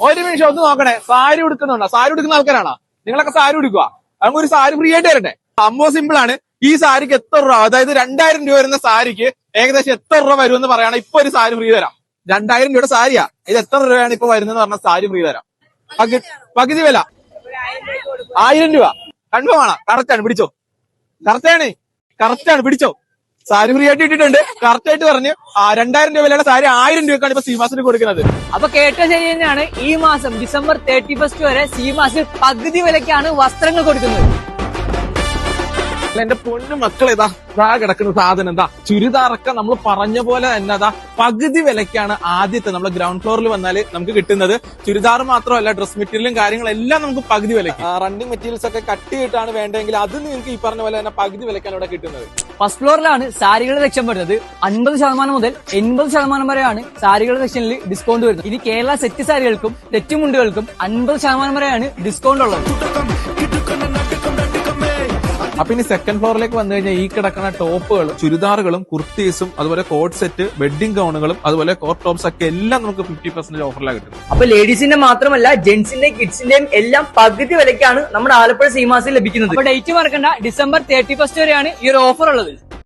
ഒരു നിമിഷം ഒന്ന് നോക്കണേ. സാരി ഉടുക്കുന്നുണ്ടോ? സാരി ഉടുക്കുന്ന ആൾക്കാരാണോ? നിങ്ങളൊക്കെ സാരി ഉടുക്കുക അങ്ങ് ഒരു സാരി ഫ്രീ ആയിട്ട് തരട്ടെ. സംഭവം സിമ്പിൾ ആണ്. ഈ സാരിക്ക് എത്ര രൂപ? അതായത് രണ്ടായിരം രൂപ വരുന്ന സാരിക്ക് ഏകദേശം എത്ര രൂപ വരും എന്ന് പറയണം ഇപ്പൊ ഒരു സാരി ഫ്രീ തരാം. രണ്ടായിരം രൂപയുടെ സാരിയാ. ഇത് എത്ര രൂപയാണ് ഇപ്പൊ വരുന്നത് പറഞ്ഞ സാരി ഫ്രീ തരാം. പകു- പകുതി വില. ആയിരം രൂപ. കൺഫേം ആണോ. കറക്റ്റ് ആണ്. പിടിച്ചോ. കറക്റ്റ് ആണ്. കറക്റ്റ് ആണ്. പിടിച്ചോ. സാരി ഫ്രീ ആയിട്ട് ഇട്ടിട്ടുണ്ട്. കറക്റ്റ് ആയിട്ട് പറഞ്ഞു. രണ്ടായിരം രൂപ വിലയുടെ സാരി ആയിരം രൂപക്കാണ് ഇപ്പൊ സീമാസിന് കൊടുക്കുന്നത്. അപ്പൊ കേട്ട ശരി തന്നെയാണ് ഈ മാസം ഡിസംബർ തേർട്ടി ഫസ്റ്റ് വരെ സീമാസിൽ പകുതി വിലക്കാണ് വസ്ത്രങ്ങൾ കൊടുക്കുന്നത്. എന്റെ പൊന്നു മക്കൾ ഇതാ ഇതാ കിടക്കുന്ന സാധനം എന്താ ചുരിദാറൊക്കെ നമ്മൾ പറഞ്ഞ പോലെ തന്നെ അതാ പകുതി വിലക്കാണ് ആദ്യത്തെ നമ്മൾ ഗ്രൗണ്ട് ഫ്ലോറിൽ വന്നാൽ നമുക്ക് കിട്ടുന്നത്. ചുരിദാർ മാത്രമല്ല ഡ്രസ് മെറ്റീരിയലും കാര്യങ്ങളെല്ലാം നമുക്ക് പകുതി വിലക്ക് റണ്ണിങ് മെറ്റീരിയൽസ് ഒക്കെ കട്ട് ചെയ്തിട്ടാണ് വേണ്ടതെങ്കിൽ അത് നിങ്ങൾക്ക് ഈ പറഞ്ഞ പോലെ തന്നെ പകുതി വിലക്കാണ് ഇവിടെ കിട്ടുന്നത്. ഫസ്റ്റ് ഫ്ലോറിലാണ് സാരികളുടെ സെക്ഷൻ വരുന്നത്. അൻപത് ശതമാനം മുതൽ എൺപത് ശതമാനം വരെയാണ് സാരികളുടെ സെക്ഷനിൽ ഡിസ്കൗണ്ട് വരുന്നത്. ഇനി കേരള സെറ്റ് സാരികൾക്കും തെറ്റുമുണ്ടുകൾക്കും അൻപത് ശതമാനം വരെയാണ് ഡിസ്കൗണ്ട് ഉള്ളത്. അപ്പൊ ഇനി സെക്കൻഡ് ഫ്ലോറിലേക്ക് വന്നു കഴിഞ്ഞാൽ ഈ കിടക്കുന്ന ടോപ്പുകളും ചുരിദാറുകളും കുർത്തീസും അതുപോലെ കോട്ട് സെറ്റ് വെഡിങ് ഗൗണുകളും അതുപോലെ കോട്ട് ടോപ്സ് ഒക്കെ എല്ലാം നമുക്ക് ഫിഫ്റ്റി പെർസെന്റ് ഓഫറിലാണ് കിട്ടുന്നത്. അപ്പൊ ലേഡീസിന്റെ മാത്രമല്ല ജെന്റ്സിന്റെയും കിഡ്സിന്റെയും എല്ലാം പകുതി വിലക്കാണ് നമ്മുടെ ആലപ്പുഴ സീമാസിൽ ലഭിക്കുന്നത്. ഡേറ്റ് മറക്കണ്ട. ഡിസംബർ തേർട്ടി ഫസ്റ്റ് വരെയാണ് ഈ ഒരു ഓഫർ ഉള്ളത്.